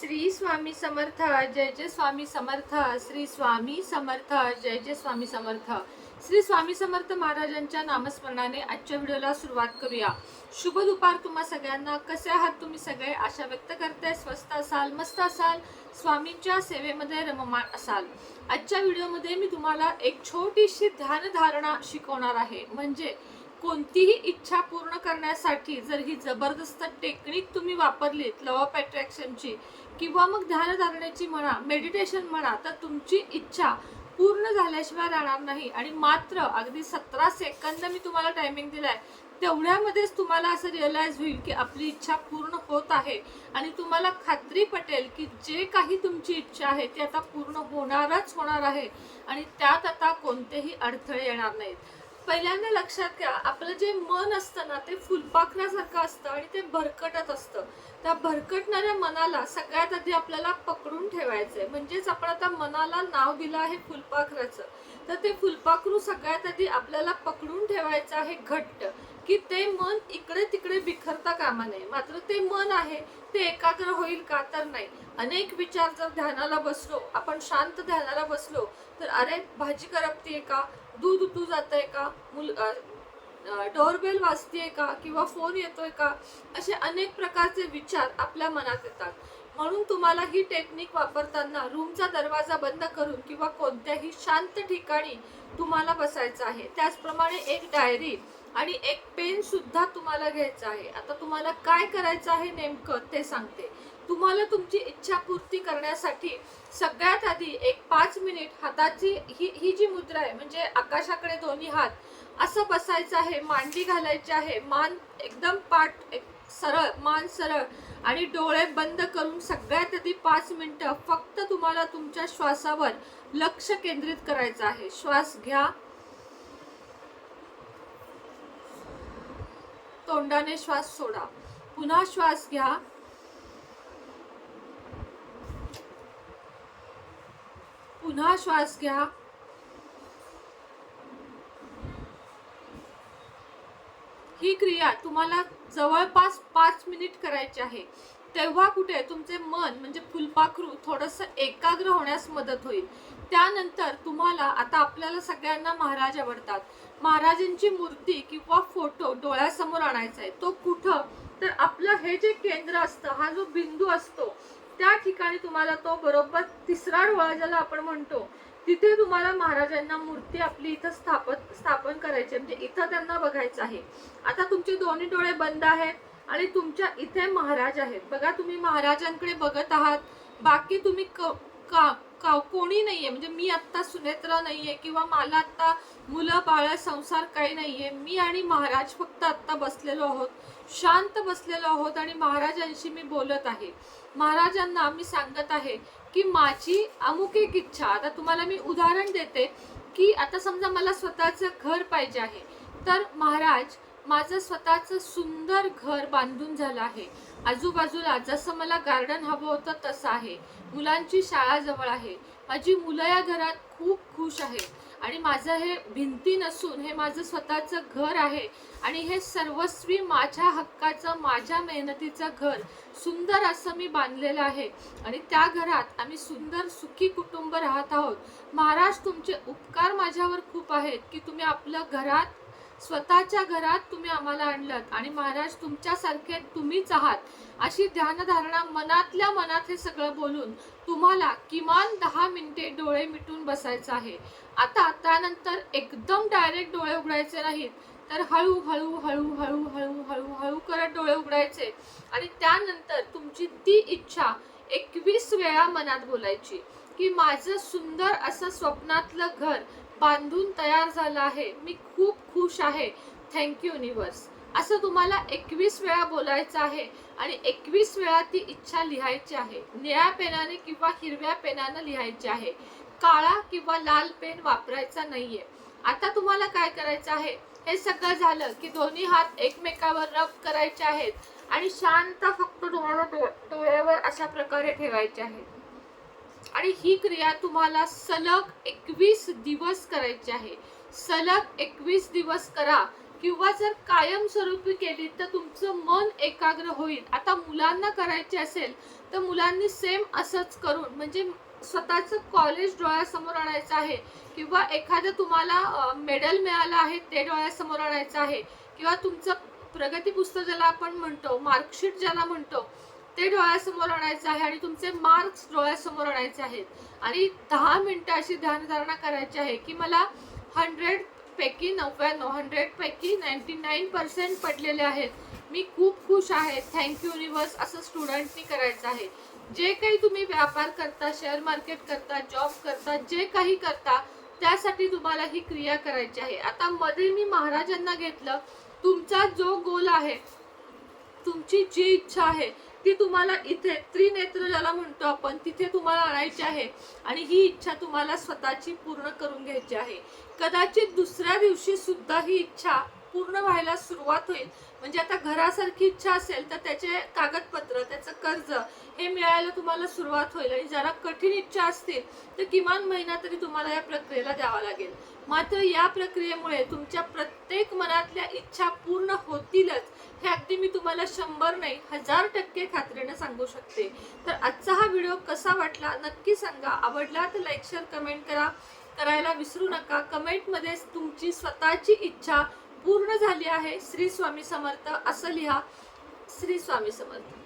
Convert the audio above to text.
श्री स्वामी समर्थ जय जय स्वामी समर्थ श्री स्वामी समर्थ जय जय स्वामी समर्थ. श्री स्वामी समर्थ महाराजांच्या नामस्मरणाने आजच्या व्हिडिओला सुरुवात करूया. शुभ दुपार तुम्हा सगळ्यांना. कसे आहात तुम्ही सगळे? आशा व्यक्त करते. स्वस्त असाल मस्त असाल स्वामींच्या सेवेमध्ये रममाण असाल. आजच्या व्हिडिओमध्ये मी तुम्हाला एक छोटीशी ध्यानधारणा शिकवणार आहे. म्हणजे कोणतीही इच्छा पूर्ण करण्यासाठी जर ही जबरदस्त टेक्निक तुम्ही वापरलीत लॉ ऑफ अट्रॅक्शनची किंवा मग ध्यानधारणेची म्हणा मेडिटेशन म्हणा तर तुमची इच्छा पूर्ण झाल्याशिवाय राहणार नाही. आणि मात्र अगदी सतरा सेकंद मी तुम्हाला टायमिंग दिलाय तेवढ्यामध्येच तुम्हाला असं रिअलाइज होईल की आपली इच्छा पूर्ण होत आहे. आणि तुम्हाला खात्री पटेल की जे काही तुमची इच्छा आहे ती आता पूर्ण होणारच होणार आहे. आणि त्यात आता कोणतेही अडथळे येणार नाहीत. पहिल्यांदा लक्षात घ्या आपलं जे मन असतं ना ते फुलपाखरासारखं असतं आणि ते भरकटत असतं. त्या भरकटणाऱ्या मनाला सगळ्यात आधी आपल्याला पकडून ठेवायचंय. म्हणजेच आपण आता मनाला नाव दिलं आहे फुलपाखराचं. तर ते फुलपाखरू सगळ्यात आधी आपल्याला पकडून ठेवायचं आहे घट्ट की ते मन इकडे तिकडे बिखरता कामा नये मात्र ते मन आहे ते एकाग्र होईल का तर नाही. अनेक विचार जर ध्यानाला बसलो आपण शांत ध्यानाला बसलो तर अरे भाजी करपतीये का? दूध उतू जात आहे का? मुल डोअरबेल वाजते का? किंवा फोन येतोय का? असे अनेक प्रकारचे विचार आपल्या मनात येतात. म्हणून तुम्हाला ही टेक्निक वापरताना रूमचा दरवाजा बंद करून किंवा कोणत्याही शांत ठिकाणी तुम्हाला बसायचं आहे. त्याचप्रमाणे एक डायरी आणि एक पेन सुद्धा तुम्हाला घ्यायचं आहे. आता तुम्हाला काय करायचं आहे नेमकं ते सांगते. तुम्हाला तुमची इच्छा पूर्ती करण्यासाठी सगळ्यात आधी एक पाच मिनिट हाताची ही ही जी मुद्रा आहे म्हणजे आकाशाकडे दोन्ही हात असं बसायचं आहे मांडी घालायची आहे मान एकदम पाठ एक सरळ मान सरळ आणि डोळे बंद करून सगळ्यात आधी पाच मिनटं फक्त तुम्हाला तुमच्या श्वासावर लक्ष केंद्रित करायचं आहे. श्वास घ्या. तोंडाने श्वास सोडा. पुन्हा श्वास घ्या. पुन्हा श्वास घ्या. ही क्रिया तुम्हाला जवळपास पाच मिनिट करायची आहे. तेव्हा कुठे तुमचे मन म्हणजे फुलपाखरू थोडंसं एकाग्र होण्यास मदत होईल. त्यानंतर तुम्हाला आता आपल्याला सगळ्यांना महाराज आवडतात. महाराजांची मूर्ती किंवा फोटो डोळ्यासमोर आणायचा आहे. तो कुठं? तर आपलं हे जे केंद्र असतं हा जो बिंदू असतो त्या ठिकाणी तुम्हाला तो बरोबर तिसरा डोळा ज्याला आपण म्हणतो तिथे तुम्हाला महाराजांना मूर्ती आपली इथं स्थापन स्थापन करायची म्हणजे इथं त्यांना बघायचं आहे. आता तुमचे दोन्ही डोळे बंद आहेत आणि तुमच्या इथे महाराज आहेत. बघा तुम्ही महाराजांकडे बघत आहात. बाकी तुम्ही क- का का कोणी नाहीये. म्हणजे मी आत्ता सुनेत्र नाहीये किंवा मला आत्ता मुलं बाळ संसार काही नाहीये. मी आणि महाराज फक्त आत्ता बसलेलो आहोत. शांत बसलेलो आहोत आणि महाराजांशी मी बोलत आहे. महाराजांना मी सांगत आहे की माझी अमुक एक इच्छा आता तुम्हाला मी उदाहरण देते की आता समजा मला स्वतःचं घर पाहिजे आहे तर महाराज माझं स्वतःचं सुंदर घर बांधून झालं आहे. आजूबाजूला जसं मला गार्डन हवं होतं तसं आहे. मुलांची शाळा जवळ आहे. माझी मुलं या घरात खूप खुश आहेत आणि माझं हे भिंती नसून हे माझं स्वतःचं घर आहे आणि हे सर्वस्वी माझ्या हक्काचं माझ्या मेहनतीचं घर सुंदर असं मी बांधलेलं आहे. आणि त्या घरात आम्ही सुंदर सुखी कुटुंब राहत आहोत. महाराज तुमचे उपकार माझ्यावर खूप आहेत की तुम्ही आपलं घरात स्वतःच्या घरात तुम्ही आम्हाला आणलं आणि महाराज तुमच्यासारखे तुम्हीच आहात. अशी ध्यानधारणा मनातल्या मनात हे सगळं बोलून तुम्हाला किमान दहा मिनिटे डोळे मिटून बसायचं आहे. आता त्यानंतर एकदम डायरेक्ट डोळे उघडायचे नाहीत तर हळू हळू हळू हळू हळू हळू हळू करत डोळे उघडायचे आणि त्यानंतर तुमची ती इच्छा एकवीस वेळा मनात बोलायची की माझं सुंदर असं स्वप्नातलं घर बांधून तयार झालं आहे. मी खूप खुश आहे. थँक्यू युनिवर्स असं तुम्हाला एकवीस वेळा बोलायचं आहे आणि एकवीस वेळा ती इच्छा लिहायची आहे. निळ्या पेनाने किंवा हिरव्या पेनानं लिहायची आहे. काळा किंवा लाल पेन वापरायचा नाहीये. आता तुम्हाला काय करायचं आहे? हे सगळं झालं की दोन्ही हात एकमेकावर रब करायचे आहेत आणि शांत फक्त तुम्हाला डोळ्यावर अशा प्रकारे ठेवायचे आहेत. आणि ही क्रिया तुम्हाला सलग एकवीस दिवस करायची आहे. सलग एकवीस दिवस करा किंवा जर कायमस्वरूपी केली तर तुमचं मन एकाग्र होईल. आता मुलांना करायचे असेल तर मुलांनी सेम असंच करून म्हणजे स्वतःचं कॉलेज डोळ्यासमोर आणायचं आहे किंवा एखादं तुम्हाला मेडल मिळालं आहे ते डोळ्यासमोर आणायचं आहे किंवा तुमचं प्रगती पुस्तक ज्याला आपण म्हणतो मार्कशीट ज्याला म्हणतो ते डोळ्यासमोर आणायचं आहे आणि तुमचे मार्क्स डोळ्यासमोर आणायचे आहेत. आणि दहा मिनटं अशी ध्यानधारणा करायची आहे की मला हंड्रेड पैकी नव्याण्णव हंड्रेड पैकी नाईन्टी नाईन पर्सेंट पडलेले आहेत. मी खूप खुश आहे. थँक्यू युनिवर्स असं स्टुडंटनी करायचं आहे. जे काही तुम्ही व्यापार करता शेअर मार्केट करता जॉब करता जे काही करता त्यासाठी तुम्हाला ही क्रिया करायची आहे. आता मध्ये मी महाराजांना घेतलं. तुमचा जो गोल आहे तुमची जी इच्छा आहे ती तुम्हाला इथे त्रिनेत्र ज्याला म्हणतो आपण तिथे तुम्हाला आणायची आहे. आणि ही इच्छा तुम्हाला स्वतःची पूर्ण करून घ्यायची आहे. कदाचित दुसऱ्या दिवशी सुद्धा ही इच्छा पूर्ण व्हायला सुरुवात होईल. म्हणजे आता घरासारखी इच्छा असेल तर त्याचे कागदपत्र त्याचं कर्ज हे मिळायला तुम्हाला सुरुवात होईल. आणि जरा कठीण इच्छा असतील तर किमान महिना तरी तुम्हाला या प्रक्रियेला द्यावा लागेल. मात्र या प्रक्रियेमुळे तुमच्या प्रत्येक मनातल्या इच्छा पूर्ण होतीलच हे अगदी मी तुम्हाला शंभर नाही हजार टक्के खात्रीने सांगू शकते. तर आजचा हा व्हिडिओ कसा वाटला नक्की सांगा. आवडला तर लाईक शेअर कमेंट करा. करायला विसरू नका. कमेंटमध्ये तुमची स्वतःची इच्छा पूर्ण झाली आहे. श्री स्वामी समर्थ असं लिहा. श्री स्वामी समर्थ.